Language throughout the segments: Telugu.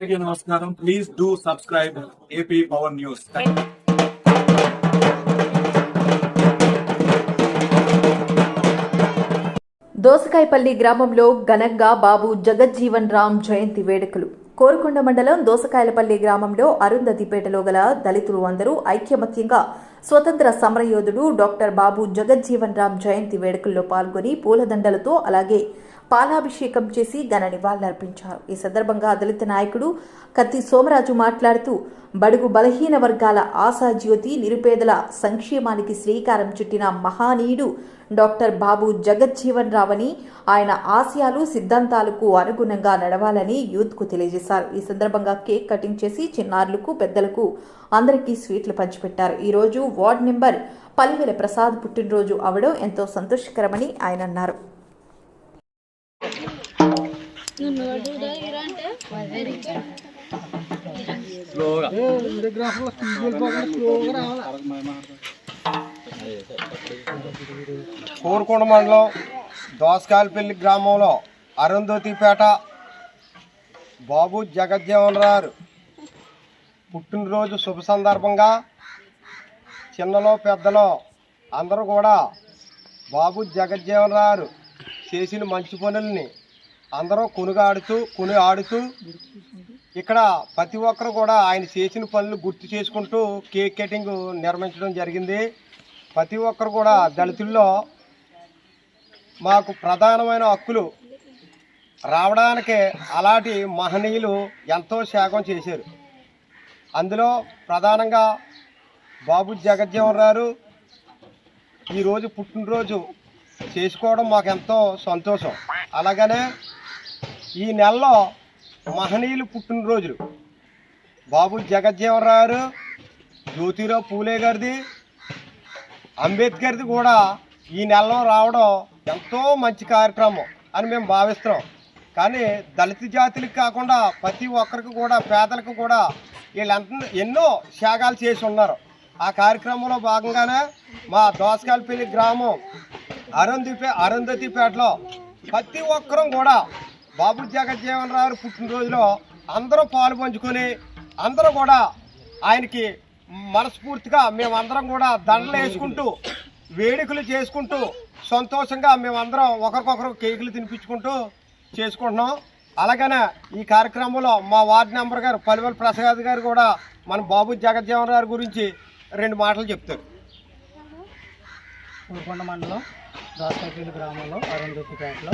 అందరికీ నమస్కారం. Please do subscribe AP Power News Dosakayapalli గ్రామంలో ఘనంగా బాబు జగజ్జీవన్ రామ్ జయంతి వేడుకలు. కోరుకొండ మండలం దోసకాయలపల్లి గ్రామంలో అరుంధతిపేటలో గల దళితులు అందరూ ఐక్యమత్యంగా స్వతంత్ర సమరయోధుడు డాక్టర్ బాబు జగజ్జీవన్ రామ్ జయంతి వేడుకల్లో పాల్గొని పూలదండలతో అలాగే పాలాభిషేకం చేసి ఘన నివాళులర్పించారు. ఈ సందర్భంగా దళిత నాయకుడు కత్తి సోమరాజు మాట్లాడుతూ బడుగు బలహీన వర్గాల ఆశాజ్యోతి నిరుపేదల సంక్షేమానికి శ్రీకారం చుట్టిన మహానీయుడు డాక్టర్ బాబు జగజ్జీవన్ రావని ఆయన ఆశయాలు సిద్ధాంతాలకు అనుగుణంగా నడవాలని యూత్కు తెలియజేశారు. ఈ సందర్భంగా కేక్ కటింగ్ చేసి చిన్నారులకు పెద్దలకు అందరికీ స్వీట్లు పంచిపెట్టారు. ఈరోజు వార్డ్ నెంబర్ పల్లివెల ప్రసాద్ పుట్టినరోజు అవడం ఎంతో సంతోషకరమని ఆయన అన్నారు. నువ్వు కోరుకొండ మండలం దోసకాయలపల్లి గ్రామంలో అరుంధతిపేట బాబు జగజ్జీవన్ రారు పుట్టినరోజు శుభ సందర్భంగా చిన్నలో పెద్దలో అందరూ కూడా బాబు జగజ్జీవన్ రావు చేసిన మంచి పనుల్ని అందరూ కొనుగాడుతూ కొని ఆడుతూ ఇక్కడ ప్రతి ఒక్కరు కూడా ఆయన చేసిన పనులు గుర్తు చేసుకుంటూ కేక్ కటింగ్ నిర్మించడం జరిగింది. ప్రతి ఒక్కరు కూడా దళితుల్లో మాకు ప్రధానమైన హక్కులు రావడానికి అలాంటి మహనీయులు ఎంతో శాఖం చేశారు. అందులో ప్రధానంగా బాబు జగజ్జీవన్ రారు. ఈరోజు పుట్టినరోజు చేసుకోవడం మాకు ఎంతో సంతోషం. అలాగనే ఈ నెలలో మహనీయులు పుట్టినరోజులు. బాబు జగజ్జీవన్ రారు జ్యోతిరావు పూలే గారిది అంబేద్కర్ది కూడా ఈ నెలలో రావడం ఎంతో మంచి కార్యక్రమం అని మేము భావిస్తున్నాం. కానీ దళిత జాతులకు కాకుండా ప్రతి ఒక్కరికి కూడా పేదలకు కూడా వీళ్ళంత ఎన్నో త్యాగాలు చేసి ఉన్నారు. ఆ కార్యక్రమంలో భాగంగానే మా దోసకాయలపల్లి గ్రామం అరుంధిపే అరుంధతిపేటలో ప్రతి ఒక్కరం కూడా బాబు జగజ్జీవన్ రావు పుట్టినరోజులో అందరూ పాలు పంచుకొని అందరూ కూడా ఆయనకి మనస్ఫూర్తిగా మేమందరం కూడా దండలు వేసుకుంటూ వేడుకలు చేసుకుంటూ సంతోషంగా మేమందరం ఒకరికొకరు కేకులు తినిపించుకుంటూ చేసుకుంటున్నాం. అలాగనే ఈ కార్యక్రమంలో మా వార్డు నెంబర్ గారు పలివెల ప్రసాద్ గారు కూడా మన బాబు జగజ్జీవన్ రావు గురించి రెండు మాటలు చెప్తారు ఉరుకొండ మండలం దాసపల్లి గ్రామంలో అరుంధతిపేటలో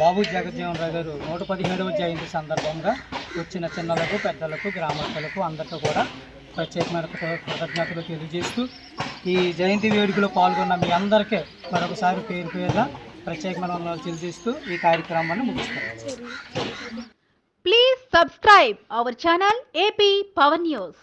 బాబు జగజ్జీవన్ రావు గారు నూట పదిహేడవ జయంతి సందర్భంగా వచ్చిన చిన్నలకు పెద్దలకు గ్రామస్తులకు అందరికీ కూడా ప్రత్యేకమైన కృత- కృతజ్ఞతలు తెలియజేస్తూ ఈ జయంతి వేడుకలో పాల్గొన్న మీ అందరికీ మరొకసారి పేరు పేరున ప్రత్యేకమైన వందనాలు తెలియజేస్తూ ఈ కార్యక్రమాన్ని ముగిస్తారు Please subscribe our channel AP Power News.